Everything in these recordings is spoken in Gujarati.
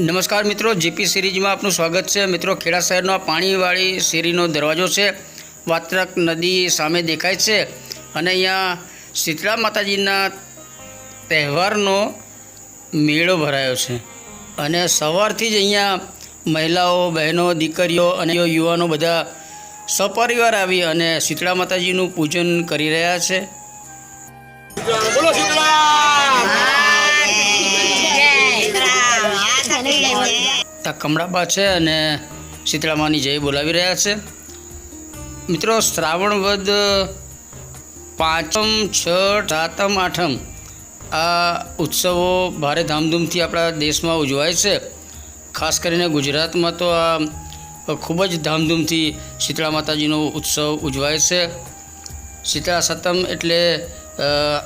નમસ્કાર મિત્રો, જીપી સિરીઝમાં આપનું સ્વાગત છે. મિત્રો, ખેડા શહેરનો પાણીવાળી શેરીનો દરવાજો છે. વાત્રક નદી સામે દેખાય છે અને અહીંયા શીતળા માતાજીના તહેવારનો મેળો ભરાયો છે. અને સવારથી જ અહીંયા મહિલાઓ, બહેનો, દીકરીઓ અને યુવાનો બધા સપરિવાર આવી અને શીતળા માતાજીનું પૂજન કરી રહ્યા છે. બોલો શીતળા આ કમળાબા છે અને શીતળામાની જય બોલાવી રહ્યા છે. મિત્રો, શ્રાવણ વદ, પાંચમ, છઠ, સાતમ, આઠમ આ ઉત્સવો ભારે ધામધૂમથી આપણા દેશમાં ઉજવાય છે. ખાસ કરીને ગુજરાતમાં તો આ ખૂબ જ ધામધૂમથી શીતળા માતાજીનો ઉત્સવ ઉજવાય છે. શીતળા સતમ એટલે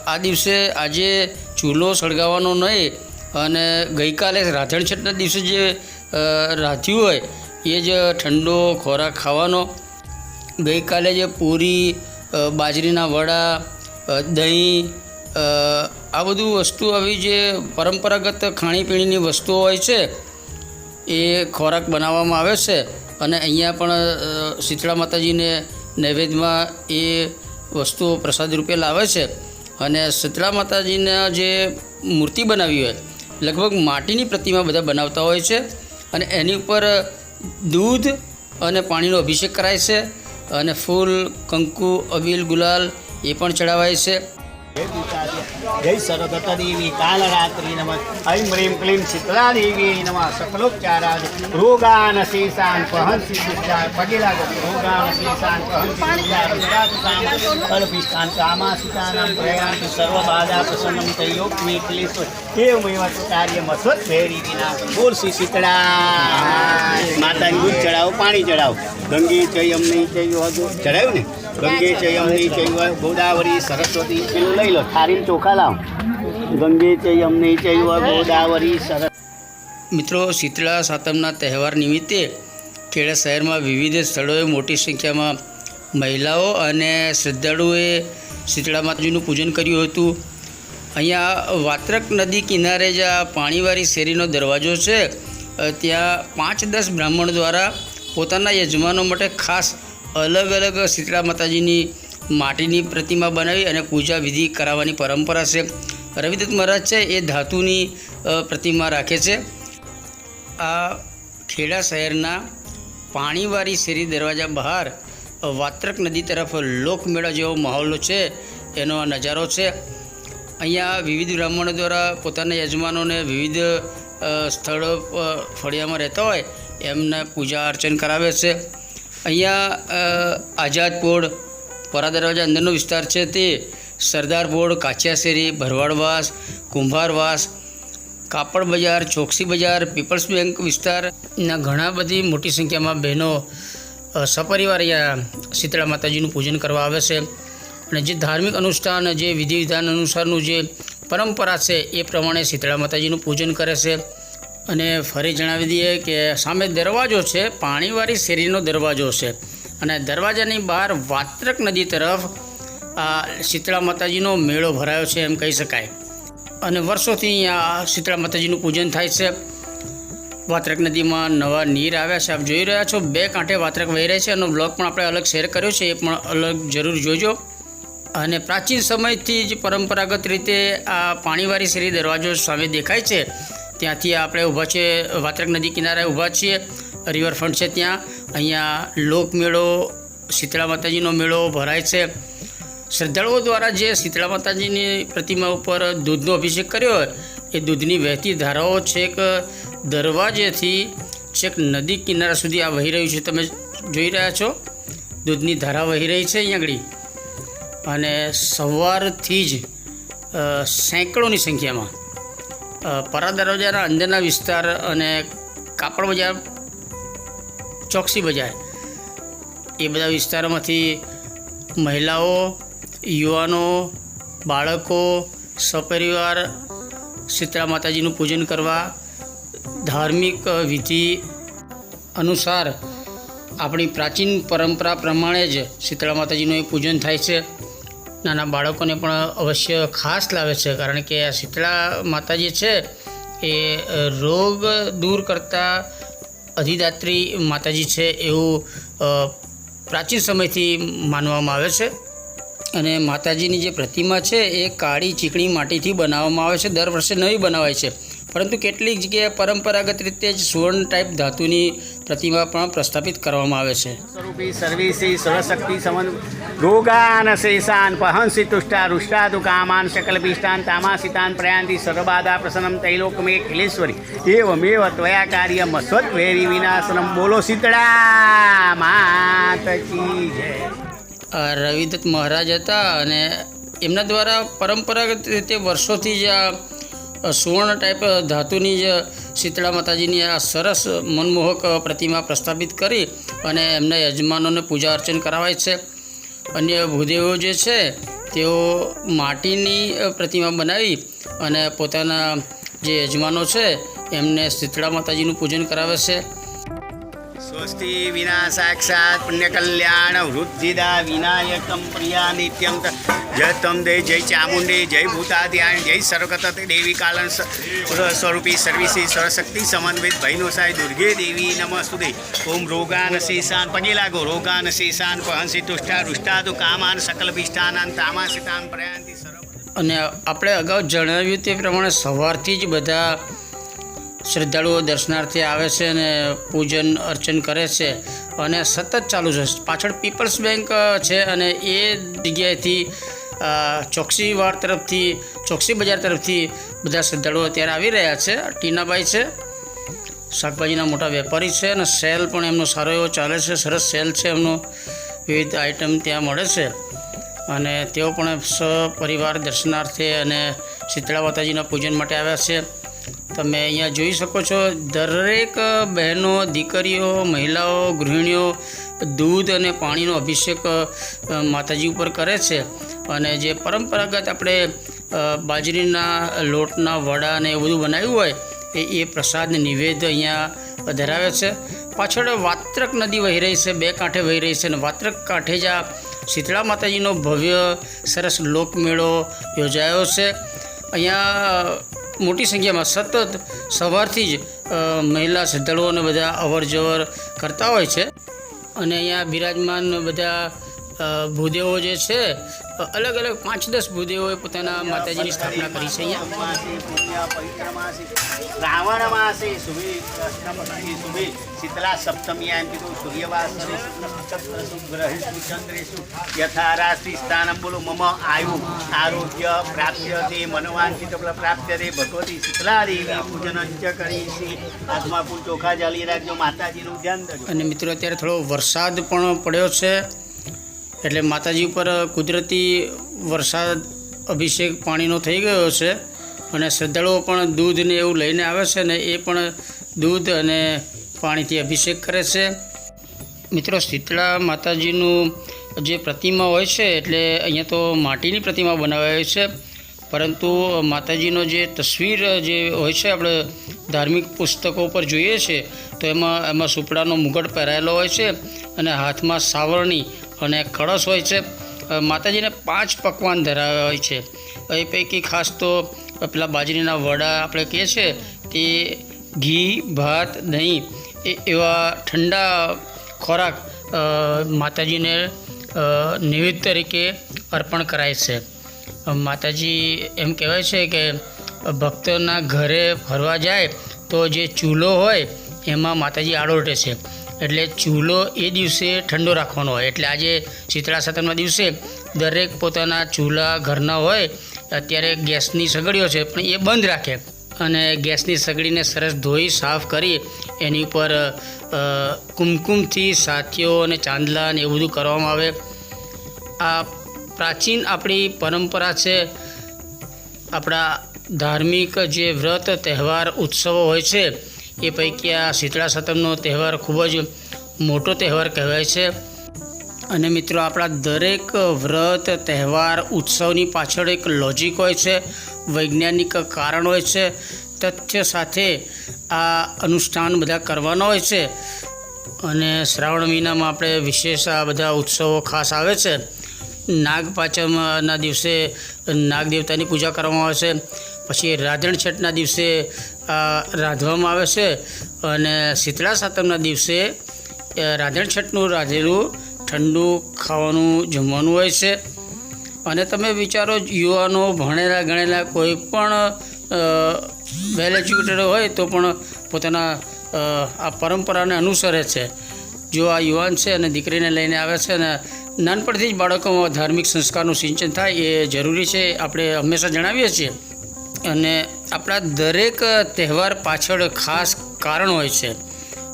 આ દિવસે આજે ચૂલો સળગાવવાનો નહીં અને ગઈકાલે રાધણ દિવસે જે અ, રાધ્યું હોય એ જ ઠંડો ખોરાક ખાવાનો. ગઈકાલે જે પૂરી બાજરીના વડા દહીં આ બધું વસ્તુ આવી જે પરંપરાગત ખાણીપીણીની વસ્તુઓ હોય છે એ ખોરાક બનાવવામાં આવે છે. અને અહીંયા પણ શીતળા માતાજીને નૈવેદ્યમાં એ વસ્તુઓ પ્રસાદ રૂપે લાવે છે. અને શીતળા માતાજીના જે મૂર્તિ બનાવી હોય લગભગ માટીની પ્રતિમા બધા બનાવતા હોય છે. અને એની ઉપર દૂધ અને પાણીનો અભિષેક કરાય છે અને ફૂલ, કંકુ, અબીલ, ગુલાલ એ પણ ચડાવાય છે. સર્વ બાધા પ્રસન્નમ ક્લેશ વિના. બોલ શીતળા માતાની દૂધ ચડાવો પાણી ચડાવો. ગંગે ચયમ નહીં ચયું હતું. ચડાવ્યું ને? ગંગે ચયમ નહીં ચયું ગોદાવરી સરસ્વતી પેલું લઈ લો. થારી ચોખા લાવ. ગંગે ચયમ નહીં ચયું ગોદાવરી સરસ મિત્રો શીતળા સાતમના તહેવાર નિમિત્તે ખેડા શહેરમાં વિવિધ સ્થળોએ મોટી સંખ્યામાં મહિલાઓ અને શ્રદ્ધાળુઓએ શીતળા માતાજીનું પૂજન કર્યું હતું. અહીંયા વાત્રક નદી કિનારે જે આ પાણીવાળી શેરીનો દરવાજો છે. ત્યાં પાંચ દસ બ્રાહ્મણ દ્વારા પોતાના યજમાનો માટે ખાસ અલગ અલગ શીતળા માતાજીની માટીની પ્રતિમા બનાવી અને પૂજા વિધિ કરાવવાની પરંપરા છે. રવિદત્ત મહારાજ છે એ ધાતુની પ્રતિમા રાખે છે. આ ખેડા શહેરના પાણીવાળી શેરી દરવાજા બહાર વાત્રક નદી તરફ લોકમેળા જેવો માહોલ છે. એનો આ નજારો છે. અહીંયા વિવિધ બ્રાહ્મણો દ્વારા પોતાના યજમાનોને વિવિધ સ્થળો ફળિયામાં રહેતા હોય, એમને પૂજા અર્ચન કરાવે છે. અહીંયા આઝાદપોળ પરા દરવાજા અંદરનો વિસ્તાર છે તે સરદારપોળ પોળ કાચિયાશેરી ભરવાડવાસ કુંભારવાસ કાપડ બજાર, ચોકસી બજાર, પીપલ્સ બેંક વિસ્તારના ઘણા બધી મોટી સંખ્યામાં બહેનો સપરિવાર અહીંયા શીતળા માતાજીનું પૂજન કરવા આવે છે. અને જે ધાર્મિક અનુષ્ઠાન, જે વિધિ વિધાન અનુસારનું જે પરંપરા છે, એ પ્રમાણે શીતળા માતાજીનું પૂજન કરે છે. અને ફરી જણાવી દઈએ કે સામે દરવાજો છે, પાણીવાળી શેરીનો દરવાજો છે. અને દરવાજાની બહાર વાત્રક નદી તરફ આ શીતળા માતાજીનો મેળો ભરાયો છે એમ કહી શકાય. અને વર્ષોથી અહીંયા શીતળા માતાજીનું પૂજન થાય છે. વાત્રક નદીમાં નવા નીર આવ્યા છે, આપ જોઈ રહ્યા છો. બે કાંઠે વાત્રક વહી રહ્યા છે. એનો બ્લોગ પણ આપણે અલગ શેર કર્યો છે, એ પણ અલગ જરૂર જોજો. અને પ્રાચીન સમયથી જ પરંપરાગત રીતે આ પાણીવાળી શ્રી દરવાજો સામે દેખાય છે. ત્યાંથી આપણે ઊભા છે, વાત્રક નદી કિનારે ઊભા છીએ રિવરફ્રન્ટ છે ત્યાં. અહીંયા લોકમેળો, શીતળા માતાજીનો મેળો ભરાય છે. શ્રદ્ધાળુઓ દ્વારા જે શીતળા માતાજીની પ્રતિમા ઉપર દૂધનો અભિષેક કર્યો એ દૂધની વહેતી ધારાઓ છેક દરવાજેથી છેક નદી કિનારા સુધી આ વહી રહ્યું છે. તમે જોઈ રહ્યા છો? દૂધની ધારા વહી રહી છે અહીંયા આગળ. અને સવારથી જ સેંકડોની સંખ્યામાં પરા દરવાજાના અંદરના વિસ્તાર અને કાપડ બજાર, ચોકસી બજાર, એ બધા વિસ્તારોમાંથી મહિલાઓ, યુવાનો, બાળકો, સપરિવાર, શીતળા માતાજીનું પૂજન કરવા, ધાર્મિક વિધિ અનુસાર આપણી પ્રાચીન પરંપરા પ્રમાણે જ શીતળા માતાજીનું એ પૂજન થાય છે. નાના બાળકોને પણ અવશ્ય ખાસ લાવે છે, કારણ કે આ શીતળા માતાજી છે એ રોગ દૂર કરતા અધિદાત્રી માતાજી છે એવું પ્રાચીન સમયથી માનવામાં આવે છે. અને માતાજીની જે પ્રતિમા છે એ કાળી ચીકણી માટીથી બનાવવામાં આવે છે, દર વર્ષે નવી બનાવાય છે. પરંતુ કેટલીક જગ્યાએ પરંપરાગત રીતે જ સુવર્ણ ટાઈપ ધાતુની પ્રતિમા પણ પ્રસ્થાપિત કરવામાં આવે છે. સ્વરૂપી સર્વેશી સર્વશક્તિ સમન રોગાન શેષાન પહંસી તુષ્ટા રુષ્ટાદુ કામાન શકલપિષ્ટાન તામાસિતાન પ્રયાંતિ સર્વબાધા પ્રસન્નમ તૈલોકમે કિલેશ્વરી એવમેવ ત્વયા કાર્ય મસ્વત વૈરી વિનાશનમ બોલો શીતળા માતકી જય રવિદત્ત મહારાજ હતા અને એમના દ્વારા પરંપરાગત રીતે વર્ષોથી જ આ સુવર્ણ ટાઈપ ધાતુની જ શીતળા માતાજીની આ સરસ મનમોહક પ્રતિમા પ્રસ્થાપિત કરી અને એમના યજમાનોને પૂજા અર્ચન કરાવાય છે. અન્ય ભૂદેવો જે છે, તેઓ માટીની પ્રતિમા બનાવી અને પોતાના જે યજમાનો છે, એમને શીતળા માતાજીનું પૂજન કરાવે છે. સ્વસ્તિ વિના સાક્ષાત પુણ્ય કલ્યાણ વૃદ્ધિદા વિનાયકમ પ્રિયા નિત્યમ ત. જય દે, જય ચામુંડી, જય ભૂતાધ્યાન જય સર્વગત દેવી કાલન સ્વરૂપી સર્વિસી સરશક્તિ સમન્વિત ભૈનો સાય દુર્ગે દેવી નમસ્તુદે. ઓમ રોગાન શેષાન પગે લાગો રોગાન શેષાન પહંસી તુષ્ટા રુષ્ટાદુ કામાન સકલ વિષ્ઠાનાન તામાસિતાન પ્રયાંતિ સર્વ અને આપણે અગાઉ જણાવ્યું તે પ્રમાણે સવારથી જ બધા શ્રદ્ધાળુઓ દર્શનાર્થે આવે છે અને પૂજન, અર્ચન કરે છે અને સતત ચાલુ છે. પાછળ પીપલ્સ બેંક છે અને એ જગ્યાએથી ચોકસીવાડ તરફથી, ચોકસી બજાર તરફથી બધા શ્રદ્ધાળુઓ અત્યારે આવી રહ્યા છે. ટીનાબાઈ છે, શાકભાજીના મોટા વેપારી છે અને સેલ પણ એમનો સારો એવો ચાલે છે. સરસ સેલ છે એમનો. વિવિધ આઇટમ ત્યાં મળે છે. અને તેઓ પણ સપરિવાર દર્શનાર્થે અને શીતળા માતાજીના પૂજન માટે આવ્યા છે. તમે અહીંયા જોઈ શકો છો, દરેક બહેનો, દીકરીઓ, મહિલાઓ, ગૃહિણીઓ દૂધ અને પાણીનો અભિષેક માતાજી ઉપર કરે છે. અને જે પરંપરાગત આપણે બાજરીના લોટના વડા ને એવું બધું બનાવ્યું હોય, એ એ પ્રસાદ નિવેદ અહીંયા ધરાવે છે. પાછળ વાત્રક નદી વહી રહી છે, બે કાંઠે વહી રહી છે અને વાત્રક કાંઠે જ આ શીતળા માતાજીનો ભવ્ય, સરસ લોકમેળો યોજાયો છે. અહીંયા મોટી સંખ્યામાં સતત સવારથી જ મહિલા શ્રદ્ધાળુઓને બધા અવર જવર કરતા હોય છે. અને અહીંયા બિરાજમાન બધા ભૂદેવો જે છે અલગ અલગ પાંચ દસ ભૂદેવોએ પોતાના માતાજીની સ્થાપના કરી છે અહીંયા. શ્રાવણ માસે શુભે શીતલા સપ્તમી એમ કીધું સૂર્યવાસરે નક્ષત્રસુ ગ્રહેષુ ચંદ્રેષુ યથા રાશિ સ્થાનમ બોલો મમ આયુ આરોગ્ય પ્રાપ્ય તે મનોવાંછિત પ્રાપ્ય તે ભગવતી શીતલા દેવી પૂજન કરી છે હાથમાં ચોખા જાળી રાખજો માતાજીનું ધ્યાન અને મિત્રો અત્યારે થોડો વરસાદ પણ પડ્યો છે. એટલે માતાજી ઉપર કુદરતી વરસાદ, અભિષેક પાણીનો થઈ ગયો છે અને શ્રદ્ધાળુઓ પણ દૂધ ને એવું લઈને આવે છે ને એ પણ દૂધ અને પાણીથી અભિષેક કરે છે. મિત્રો, શીતળા માતાજીનું જે પ્રતિમા હોય છે, એટલે અહીંયા તો માટીની પ્રતિમા બનાવાય છે, પરંતુ માતાજીનો જે તસવીર જે હોય છે, આપણે ધાર્મિક પુસ્તકો પર જોઈએ છે, તો એમાં એમાં સુપડાનો મુગટ પહેરાયેલો હોય છે અને હાથમાં સાવરણી અને કળશ હોય છે. માતાજીને પાંચ પકવાન ધરાવ્યા હોય છે. એ પૈકી ખાસ તો પેલા બાજરીના વડા આપણે કહીએ છીએ તે ઘી, ભાત, દહીં એ એવા ઠંડા ખોરાક માતાજીને નિવેદ તરીકે અર્પણ કરાય છે. માતાજી એમ કહેવાય છે કે ભક્તોના ઘરે ફરવા જાય તો જે ચૂલો હોય એમાં માતાજી આડોટે છે. એટલે ચૂલો એ દિવસે ઠંડો રાખવાનો હોય. એટલે આજે શીતળા સાતમના દિવસે દરેક પોતાના ચૂલા ઘરના હોય, અત્યારે ગેસની સગડીઓ છે, પણ એ બંધ રાખે. અને ગેસની સગડીને સરસ ધોઈ, સાફ કરી, એની ઉપર કુમકુમથી સાથીઓ અને ચાંદલા ને એવું બધું કરવામાં આવે. આ પ્રાચીન આપણી પરંપરા છે, આપણા ધાર્મિક જે વ્રત, તહેવાર, ઉત્સવો હોય છે એ પૈકી આ શીતળા સતમનો તહેવાર ખૂબ જ મોટો તહેવાર કહેવાય છે. અને મિત્રો આપણા દરેક વ્રત, તહેવાર, ઉત્સવની પાછળ એક લોજિક હોય છે, વૈજ્ઞાનિક કારણ હોય છે, તથ્ય સાથે આ અનુષ્ઠાન બધા કરવાના હોય છે. અને શ્રાવણ મહિનામાં આપણે વિશેષ આ બધા ઉત્સવો ખાસ આવે છે. નાગ પાંચમના દિવસે નાગ દેવતાની પૂજા કરવામાં આવે છે. પછી રાધણ છઠના દિવસે રાંધવામાં આવે છે અને શીતળા સાતમના દિવસે રાધણ છઠનું રાંધેલું ઠંડુ ખાવાનું જમવાનું હોય છે. અને તમે વિચારો યુવાનો ભણેલા ગણેલા કોઈ પણ વેલ એજ્યુકેટેડ હોય તો પણ પોતાના આ પરંપરાને અનુસરે છે. જો આ યુવાન છે અને દીકરીને લઈને આવે છે અને નાનપણથી જ બાળકોમાં ધાર્મિક સંસ્કારનું સિંચન થાય એ જરૂરી છે, આપણે હંમેશા જણાવીએ છીએ. અને આપણા દરેક તહેવાર પાછળ ખાસ કારણ હોય છે.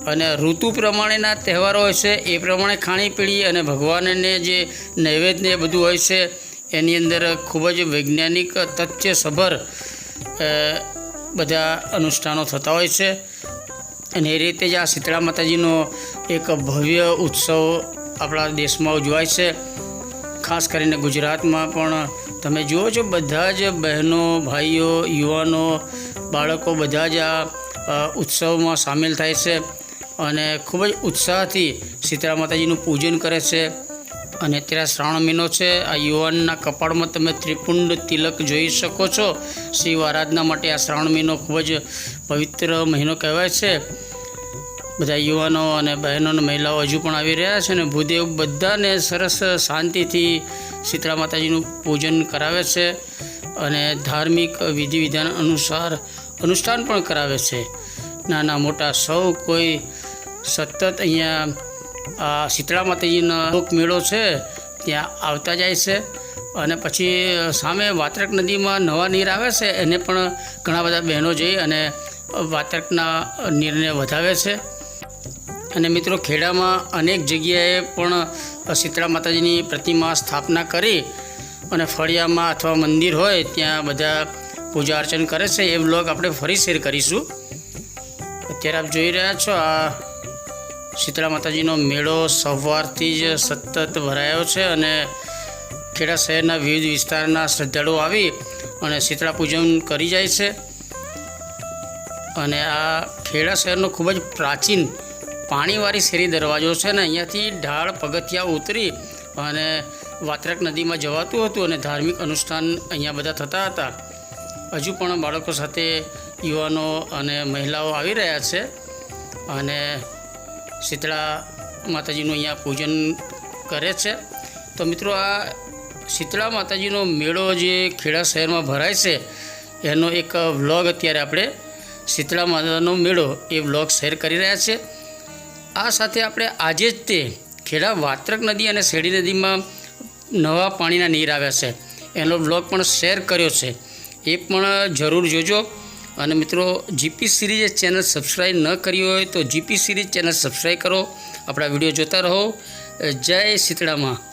અને ઋતુ પ્રમાણેના તહેવારો હોય છે, એ પ્રમાણે ખાણીપીણી અને ભગવાનને જે નૈવેદ્ય એ બધું હોય છે, એની અંદર ખૂબ જ વૈજ્ઞાનિક તથ્યસભર બધા અનુષ્ઠાનો થતા હોય છે. અને એ રીતે જ આ શીતળા માતાજીનો એક ભવ્ય ઉત્સવ આપણા દેશમાં ઉજવાય છે. ખાસ કરીને ગુજરાતમાં પણ તમે જુઓ છો, બધા જ બહેનો, ભાઈઓ, યુવાનો, બાળકો બધા જ આ ઉત્સવમાં સામેલ થાય છે અને ખૂબ જ ઉત્સાહથી શીતળા માતાજીનું પૂજન કરે છે. અને અત્યારે શ્રાવણ મહિનો છે, આ યુવાનના કપાળમાં તમે ત્રિપુંડ તિલક જોઈ શકો છો. શિવ આરાધના માટે આ શ્રાવણ મહિનો ખૂબ જ પવિત્ર મહિનો કહેવાય છે. બધા યુવાનો અને બહેનો અને મહિલાઓ હજુ પણ આવી રહ્યા છે અને ભૂદેવ બધાને સરસ શાંતિથી શીતળા માતાજીનું પૂજન કરાવે છે અને ધાર્મિક વિધિ વિધાન અનુસાર અનુષ્ઠાન પણ કરાવે છે. નાના મોટા સૌ કોઈ સતત અહીંયા આ શીતળા માતાજીનો લોક મેળો છે, ત્યાં આવતા જાય છે અને પછી સામે વાત્રક નદીમાં નવા નીર આવે છે, એને પણ ઘણા બધા બહેનો જઈ અને વાત્રકના નીરને વધાવે છે. અને મિત્રો ખેડામાં અનેક જગ્યાએ પણ શીતળા માતાજીની પ્રતિમા સ્થાપના કરી અને ફળિયામાં અથવા મંદિર હોય ત્યાં બધા પૂજા અર્ચન કરે છે. એ બ્લોગ આપણે ફરી શેર કરીશું. અત્યારે આપ જોઈ રહ્યા છો આ શીતળા માતાજીનો મેળો સવારથી જ સતત ભરાયો છે અને ખેડા શહેરના વિવિધ વિસ્તારના શ્રદ્ધાળુઓ આવી અને શીતળા પૂજન કરી જાય છે. અને આ ખેડા શહેરનો ખૂબ જ પ્રાચીન પાણીવાળી શેરી દરવાજો છે ને, અહીંયાથી ઢાળ પગથિયા ઉતરી અને વાત્રક નદીમાં જવાતું હતું અને ધાર્મિક અનુષ્ઠાન અહીંયા બધા થતા હતા. હજુ પણ બાળકો સાથે યુવાનો અને મહિલાઓ આવી રહ્યા છે અને શીતળા માતાજીનું અહીંયા પૂજન કરે છે. તો મિત્રો, આ શીતળા માતાજીનો મેળો જે ખેડા શહેરમાં ભરાય છે, એનો એક વ્લોગ અત્યારે આપણે શીતળા માતાનો મેળો એ વ્લોગ શેર કરી રહ્યા છે. આ સાથે આપણે આજે જ તે ખેડા વાત્રક નદી અને શેરડી નદીમાં નવા પાણીના નીર આવ્યા છે. એનો વ્લોગ પણ શેર કર્યો છે. એ પણ જરૂર જોજો. અને મિત્રો જીપી સિરીઝ ચેનલ સબસ્ક્રાઈબ ન કરી હોય તો જીપી સિરીઝ ચેનલ સબસ્ક્રાઈબ કરો. આપણા વીડિયો જોતા રહો. જય શીતળામાં.